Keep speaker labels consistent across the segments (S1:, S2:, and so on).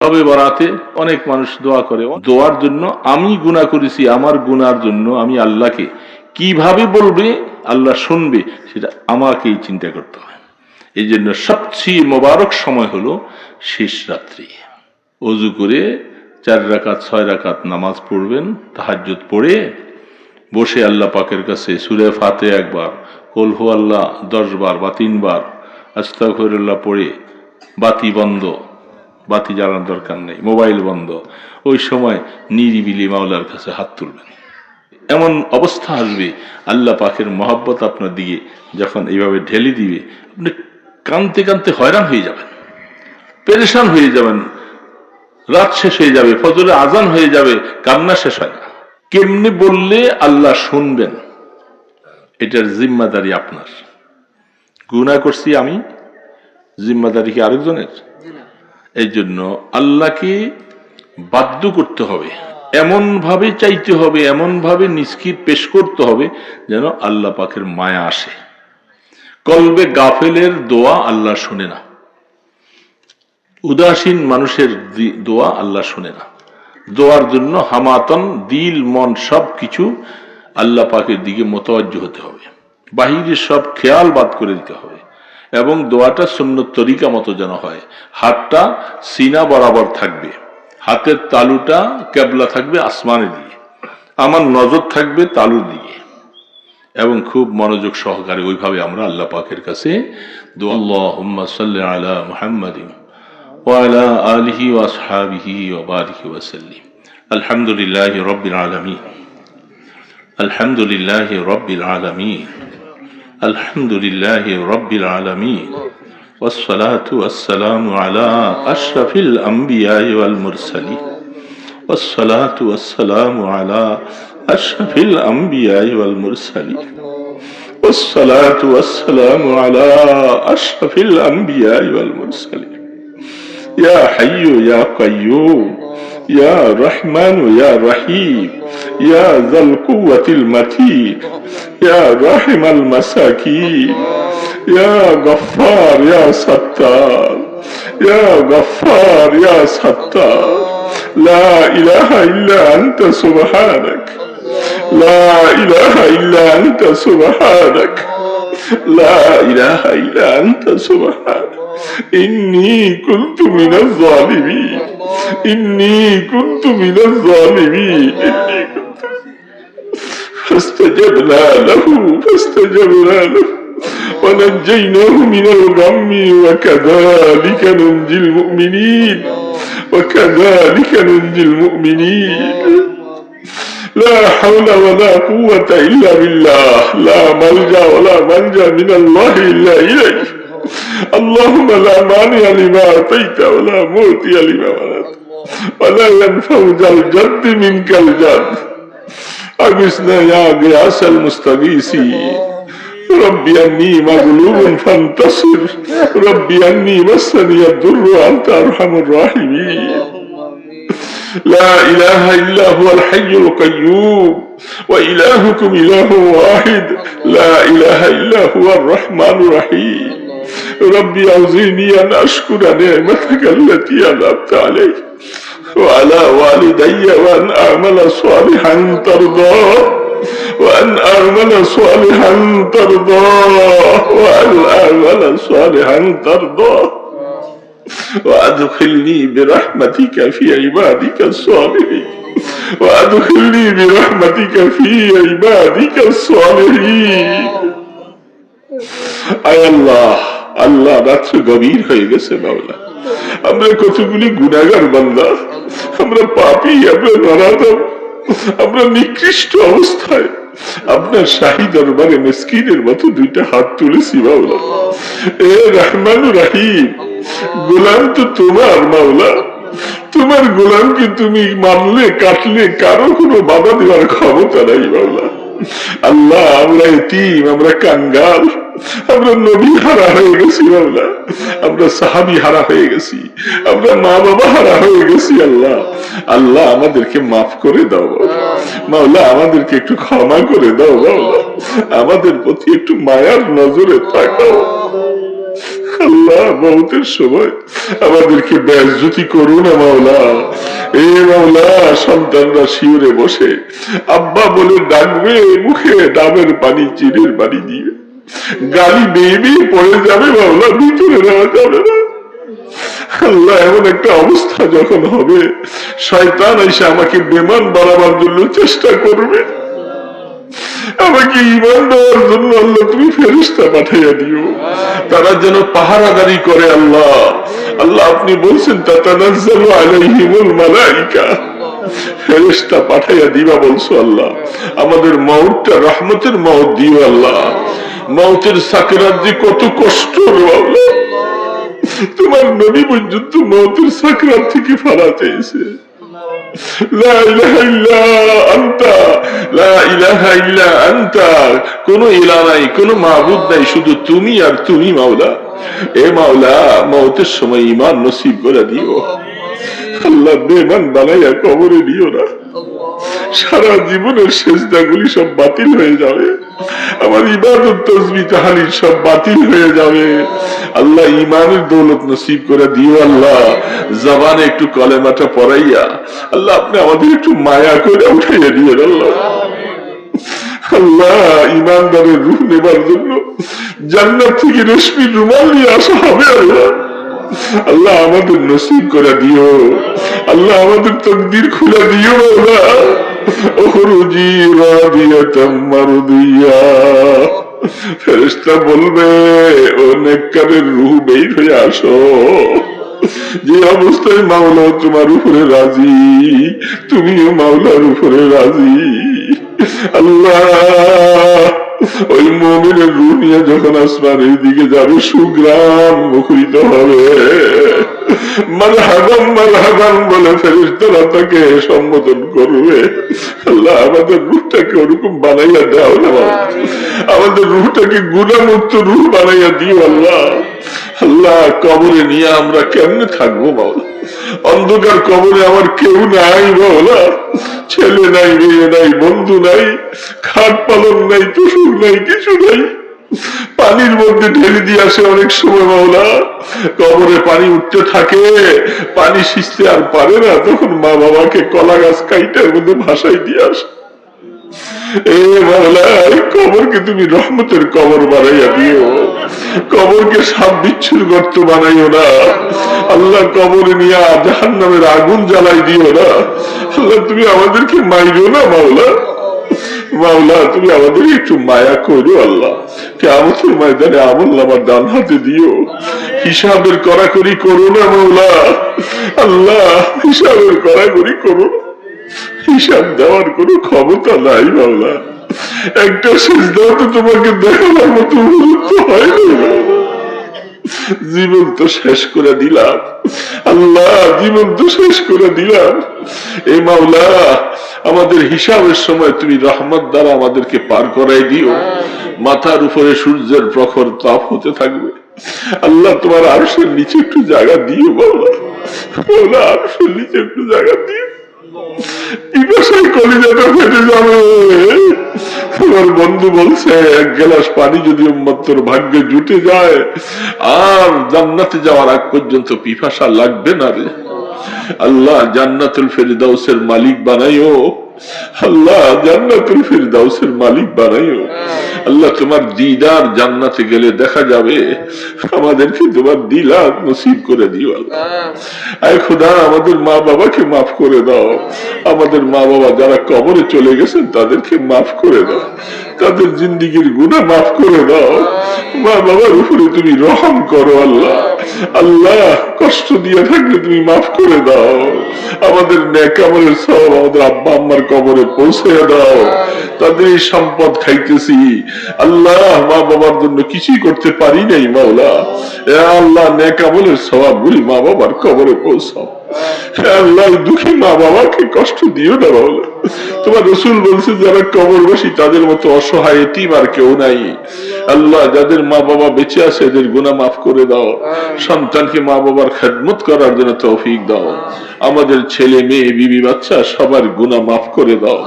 S1: তবে বরাতে অনেক মানুষ দোয়া করে। দোয়ার জন্য আমি গুনাহ করেছি, আমার গুনার জন্য আমি আল্লাহকে কীভাবে বলবে, আল্লাহ শুনবে, সেটা আমাকেই চিন্তা করতে হয়। এই জন্য সবচেয়ে মোবারক সময় হলো শেষ রাত্রি। অজু করে চার রাকাত, ছয় রাকাত নামাজ পড়বেন, তাহাজ্জুদ পড়ে বসে আল্লাহ পাকের কাছে সুরে ফাতে একবার কলহু আল্লাহ দশ বার বা তিনবার, আস্তাগফিরুল্লাহ পড়ে বাতি বন্ধ বাতি জ্বালানোর দরকার নেই, মোবাইল বন্ধ। ওই সময় নিরিবিলি মাওলার কাছে হাত তুলবেন। এমন অবস্থা আসবে, আল্লাহ পাকের মহাব্বত আপনার দিকে যখন এইভাবে ঢেলে দিবে, আপনি কানতে কানতে হয়রান হয়ে যাবেন, পেরেশান হয়ে যাবেন। রাত শেষ হয়ে যাবে ফজরে আজান হয়ে যাবে, কান্না শেষ হয় না। কেমনি বললে আল্লাহ শুনবেন? এটার জিম্মাদারি আপনার। গুনাহ করছি আমি, জিম্মাদারি কি আরেকজনের? এই জন্য আল্লাহকে বাধ্য করতে হবে। এমন ভাবে চাইতে হবে এমন ভাবে নিষ্কির পেশ করতে হবে যেন আল্লাহ পাকের মায়া আসে। কলবে গাফেলের দোয়া আল্লাহ শুনে না। উদাসীন মানুষের দোয়া আল্লাহ শুনে না। দোয়ার জন্য হামাতন, দিল, মন সব কিছু আল্লাহ পাকের দিকে মোতওয়াজ্জ হতে হবে। বাহিরের সব খেয়াল বাদ করে দিতে হবে। এবং দোয়াটা সুন্নত তরিকা মতো যেন হয়। হাতটা সিনা বরাবর থাকবে। হাতের তালুটা কেবলা থাকবে আসমানে দিয়ে। আমার নজর থাকবে তালু দিয়ে। এবং খুব মনোযোগ সহকারে ওইভাবে আমরা আল্লাহ পাকের কাছে আলহামদুলিল্লাহ সাল্লি আলমী আলহামদুলিল্লাহ ওয়ালা আলমী الحمد لله رب العالمين والصلاة والسلام على أشرف الأنبياء والمرسلين والصلاة والسلام على أشرف الأنبياء والمرسلين والصلاة والسلام على أشرف الأنبياء والمرسلين. يا حي يا قيوم يا رحمن يا رحيم يا ذا القوة المتين يا رحم المساكين يا غفار يا ستار يا غفار يا ستار. لا إله إلا أنت سبحانك. لا إله إلا أنت سبحانك. لا إله إلا أنت سبحانك. إني كنت من الظالمين. إني كنت من الظالمين. إني كنت فاستجبنا له فاستجبنا له. ونجيناه من الغم وكذلك ننجي المؤمنين. وكذلك ننجي المؤمنين. لا حول ولا قوة إلا بالله. لا ملجأ ولا منجأ من الله إلا إليك اللهم لا مانع لما أعطيت ولا موتي لما منعت ولا ينفع ذا الجد منك الجد. أغثنا يا غياث المستغيثين ربي أني مغلوب فانتصر. ربي أني مسني الضر وأنت أرحم الراحمين. لا إله إلا هو الحي القيوم. وإلهكم إله واحد. لا إله إلا هو الرحمن الرحيم. ربي أوزعني أن أشكر نعمتك التي أنعمت علي وعلى والدي وأن أعمل صالحا ترضاه وأن أعمل صالحا ترضاه وأن أعمل صالحا ترضاه. وأدخلني برحمتك في عبادك الصالحين وأدخلني برحمتك في عبادك الصالحين. أي الله. আল্লাহ গভীর হয়ে গেছে বাবলা আমরা কতগুলি গুণাগার বান্দা। আমরা পাপি, আমরা আমরা নিকৃষ্ট অবস্থায়। আপনার শাহী দরবারে মতো দুইটা হাত তুলেছি বাবলা এ রহমান রাহিম, গোলাম তো তোমার, মাওলা। তোমার গোলামকে তুমি মারলে, কাটলে কারও কোনো বাধা দেওয়ার ক্ষমতা নাই বাবলা আল্লাহ, আমরা আমরা কাঙ্গাল, আমরা নবী হারা হয়ে গেছি আমরা সাহাবি হারা হয়ে গেছি, আমরা মা বাবা হারা হয়ে গেছি আল্লাহ। আল্লাহ, আমাদেরকে মাফ করে দাও। মাওলা, আমাদেরকে একটু ক্ষমা করে দাও আমাদের প্রতি একটু মায়ার নজরে তাকাও। আল্লাহ মৌতের সময় আমাদেরকে ব্যাসজ্যোতি করুন মাওলা। এ মাওলা, সন্তানরা শিউরে বসে, আব্বা বলে ডাকবে মুখে ডাবের পানি চিনের পানি দিয়ে। গালি বেয়ে পড়ে যাবে, মাওলা, ভিতরে নেওয়া যাবে না। আল্লাহ, এমন একটা অবস্থা যখন হবে, শয়তান এসে আমাকে বেমান বাড়াবার জন্য চেষ্টা করবে। আমাকে ইমান দেওয়ার জন্য আল্লাহ তুমি ফেরিস্তা পাঠাইয়া দিও। তারা যেন পাহারাদারি করে আল্লাহ। আল্লাহ আপনি বলছেন, তাতানাজ্জালু আলাইহিমুল মালাইকা। ফেরেশতা পাঠাইয়া দিবা বলছো আল্লাহ। আমাদের মউতটা রহমতের মউত দিও আল্লাহ। মউতের সাকরাত যে কত কষ্ট তোমার নবী পর্যন্ত মউতের সাকরাত থেকে ফারা চেয়েছে লা ইলাহা ইল্লা আনতা, লা ইলাহা ইল্লা আনতা, কোনো ইলা নাই, কোনো মাবুদ নাই, শুধু তুমি আর তুমি মাওলা। এ মাওলা, মৌতের সময় ইমান নসিব করে দিও। আল্লাহ বেমান বানাইয়া কবরে দিও না। সারা জীবনের সেজদাগুলি সব বাতিল হয়ে যাবে। আমার ইবাদত, তসবি তাহালি সব বাতিল হয়ে যাবে। আল্লাহ ইমানের দৌলত নসিব করে দিও আল্লাহ। জবানে একটু কলেমাটা পড়াইয়া আল্লাহ আপনি আমাদের একটু মায়া করে উঠাইয়া দিও আল্লাহ। আল্লাহ ইমানদারের রূহ নেবার জন্য জান্নাত থেকে রেশমির রুমাল নিয়ে আসা হবে আল্লাহ। আল্লাহ আমাদের নসিব করে দিও। আল্লাহ আমাদের তকদির খুলে দিও আল্লাহ। মারদিয়া। ফেরেশতা বলবে, অনেক নেককারের রূহ বের হয়ে আসো। যে অবস্থায় মাওলা তোমার উপরে রাজি, তুমিও মাওলার উপরে রাজি। আল্লাহ ওই মমিনের রু নিয়ে যখন আসমানের দিকে যাবে সুগ্রাম মুখরিত হবে। বলে তাকে সম্বোধন করবে। আল্লাহ আমাদের রূহটাকে ওরকম বানাইয়া দাও না। আমাদের রূহটাকে গুণামুক্ত রূহ বানাইয়া দিও আল্লাহ। আল্লাহ কবরে নিয়ে আমরা কেমনে থাকব মাওলা অন্ধকার কবরে আমার কেউ নাই মাওলা ছেলে নাই, মেয়ে নাই, বন্ধু নাই, খাট পালন নাই তুষুর নাই, কিছু নাই। পানির মধ্যে ঢেলে দিয়ে আসে অনেক সময় মাওলা। কবরে পানি উঠতে থাকে, পানি সিঁচতে আর পারে না। তখন মা বাবাকে কলা গাছ কাইটার মধ্যে ভাসাই দিয়ে আসে। এ মাওলা কবরকে তুমি রহমতের কবর বাড়াইয়া দিও। কবরকে সাপ বিচ্ছুর গর্ত বানাইও না। আল্লাহ কবরে নিয়ে জাহান নামের আগুন জ্বালাই দিও না। আল্লাহ, তুমি আমাদেরকে না, মাওলা। মাওলা, তুমি আমাদের একটু মায়া করো আল্লাহ। কেমতের ময়দানে আমল আমার ডান হাতে দিও। হিসাবের কড়াকড়ি করো না, মাওলা। আল্লাহ, হিসাবের কড়াকড়ি করো। হিসাব দেওয়ার কোনো ক্ষমতা নাই বাংলা একটা সিজদাও তো তোমাকে দেখানোর মতো উপযুক্ত হয়নি। জীবন তো শেষ করে দিলাম। আল্লাহ, জীবন তো শেষ করে দিলাম। এই মাওলা, আমাদের হিসাবের সময় তুমি রহমত দ্বারা আমাদেরকে পার করাই দিও। মাথার উপরে সূর্যের প্রখর তাপ হতে থাকবে। আল্লাহ, তোমার আরশের নিচে একটু জায়গা দিও বাবা মাওলা, আরশের নিচে একটু জায়গা দিও। পিপাসায় কলিজাটা ফেটে যাবে। তোমার বন্ধু বলছে, এক গেলাস পানি যদি উম্মত, তোর ভাগ্যে জুটে যায়, আর জান্নাতে যাওয়ার আগ পর্যন্ত পিফাসা লাগবে না রে। আল্লাহ জান্নাতুল ফেরিদাউসের মালিক বানাইও। আল্লাহ জান্নাতুল ফিরদাউসের মালিক বানাইও। আল্লাহ তোমার দিদার জান্নাতে গেলে দেখা যাবে আমাদেরকে তোমার দিলাত নসিব করে দিও আল্লাহ। আয় খোদা আমাদের মা বাবাকে মাফ করে দাও। আমাদের মা বাবা যারা কবরে চলে গেছেন তাদেরকে মাফ করে দাও। তাদের জিন্দিগির গুণা মাফ করে দাও। মা বাবার উপরে তুমি রহম করো আল্লাহ। আল্লাহ, কষ্ট দিয়ে থাকলে তুমি মাফ করে দাও। আমাদের ন্যাকামলের সব আমাদের আব্বা আম্মার কবরে পৌঁছে দাও। তাদের এই সম্পদ খাইতেছি। আল্লাহ, মা বাবার জন্য কিছুই করতে পারি নাই, মাওলা। আল্লাহ ন্যাকামলের স্বভাব গুলি মা বাবার কবরে পৌঁছাও। আল্লাহ, দুঃখী মা বাবাকে কষ্ট দিও না বাবা তোমার রসুল বলছে যারা কবরবাসী তাদের মতো অসহায় এটিম আর কেউ নাই। আল্লাহ যাদের মা বাবা বেঁচে আছে এদের গুণা মাফ করে দাও। সন্তানকে মা বাবার খেদমত করার জন্য তৌফিক দাও। আমাদের ছেলে মেয়ে বিবি বাচ্চা সবার গুণা মাফ করে দাও।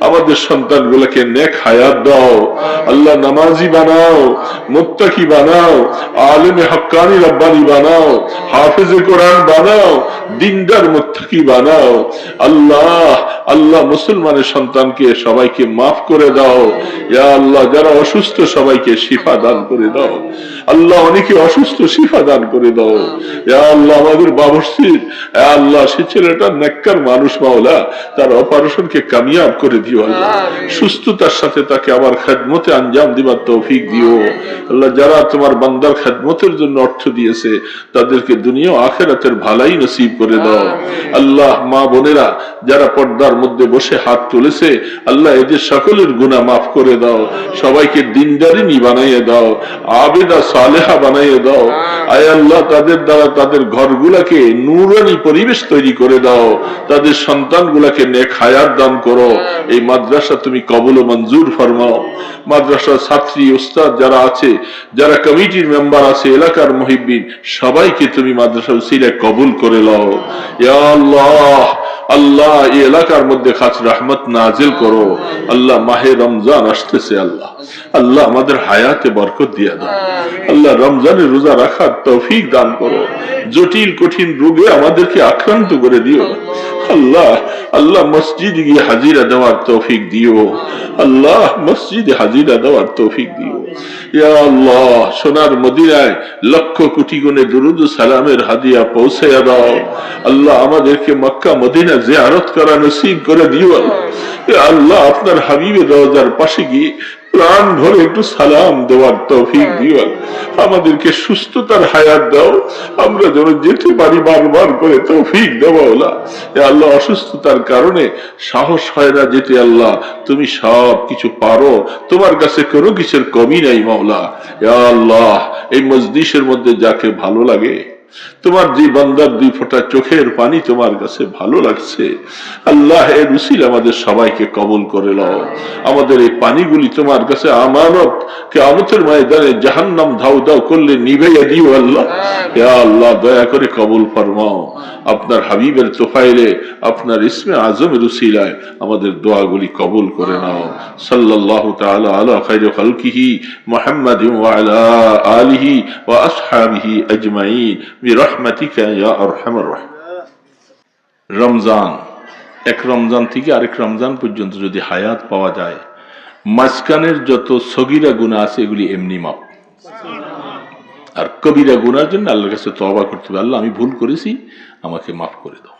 S1: আমাদের সন্তান গুলাকে নেক হায়াত দাও। আল্লাহ নামাজি বানাও মুত্তাকি বানাও আলেমে হক্কানি রব্বানি বানাও হাফেজে কোরআন বানাও দিনদার মুত্তাকি বানাও। আল্লাহ আল্লাহ মুসলমানের সন্তানকে সবাইকে মাফ করে দাও। ইয়া আল্লাহ যারা অসুস্থ সবাইকে শিফা দান করে দাও। আল্লাহ অনেকে অসুস্থ শিফা দান করে দাও। ইয়া আল্লাহ আমাদের বাবরসির ইয়া আল্লাহ সে ছেলেটা নেককার মানুষ মাওলা তার অপারেশনকে কামিয়াব করে দিও আল্লাহ। সুস্থতার সাথে তাকে আবার খেদমতে আঞ্জাম দিবার তৌফিক দিও। আল্লাহ যারা তোমার বান্দার খেদমতের জন্য অর্থ দিয়েছে তাদেরকে দুনিয়া আখেরাতের ভালাই নসিব করে দাও। আল্লাহ মা বোনেরা যারা পর্দার মধ্যে বসে হাত তুলেছে আল্লাহ এদের সকলের গুনাহ মাফ করে দাও সবাইকে দিনদারিনী বানাইয়ে দাও আবেদা সালেহা বানাইয়ে দাও। আয় আল্লাহ তাদের দ্বারা তাদের ঘরগুলাকে নুরানি পরিবেশ তৈরি করে দাও তাদের সন্তানগুলাকে নেক হায়াত দান করো। এই মাদ্রাসা তুমি কবল ও মঞ্জুর ফরমাও। মাদ্রাসার ছাত্রী ওস্তাদ যারা আছে যারা কমিটির মেম্বার আছে এলাকার মহিবিন সবাইকে তুমি মাদ্রাসা উসিলে কবুল করে লও। ইয়া আল্লাহ আল্লাহ এই এলাকার মধ্যে খাস রহমত নাজিল করো। আল্লাহ মাহে রমজান আসতেছে আল্লাহ। আল্লাহ আমাদের হায়াতে বরকত দিয়া দাও। আল্লাহ রমজানের রোজা রাখার তৌফিক দান করো। জটিল কঠিন রোগে আমাদেরকে আক্রান্ত করে দিও। আল্লাহ আল্লাহ মসজিদ গিয়ে হাজিরা দেওয়ার তৌফিক দিও। আল্লাহ মসজিদে হাজিরা দেওয়ার তৌফিক দিও। আল্লাহ, সোনার লক্ষ কোটি গুণে দুরুদ সালামের হাদিয়া পৌঁছে দাও। আল্লাহ আমাদেরকে মক্কা, মদিনা জিয়ারত করা নসিব করে দিও। আল্লাহ, আপনার হাবিবের রওজার পাশে গিয়ে প্রাণ ভরে একটু সালাম দেওয়ার তৌফিক দিও আমাদেরকে সুস্থতার হায়াত দাও। আমরা যেন যেতে পারি বারবার করে তৌফিক দেওয়া ওলা আল্লাহ অসুস্থতার কারণে সাহস হয় না যেতে আল্লাহ। তুমি সব কিছু পারো। তোমার কাছে কোনো কিছুর কমি নাই মাওলা। আল্লাহ এই মজলিসের মধ্যে যাকে ভালো লাগে তোমার যে বান্দার দুই ফোঁটা চোখের পানি তোমার কাছে ভালো লাগছে আল্লাহ এর উসিল আমাদের সবাইকে কবল করে লও আমাদের এই পানিগুলি তোমার কাছে আমানত। কে আমতের ময়দানে জাহান্নাম ধাউ দাও করলে নিভেয়া দিও আল্লাহ। হে আল্লাহ দয়া করে কবুল ফরমাও। আপনার হাবিবের তোফাইলে আপনার ইসমে আজমের উসিলায় আমাদের দোয়াগুলি কবুল করে নাও। সাল্লাল্লাহু তাআলা আলা খাইরি খালকিহি মুহাম্মাদিন ওয়া আলা আলিহি ওয়া আসহাবিহি আজমাইন। রমজান এক রমজান থেকে আরেক রমজান পর্যন্ত যদি হায়াত পাওয়া যায় মাঝখানের যত সগিরা গুণা আছে এগুলি এমনি মাপ আর কবিরা গুনার জন্য আল্লাহর কাছে তবা করতে হবে আল্লাহ আমি ভুল করেছি আমাকে মাফ করে দাও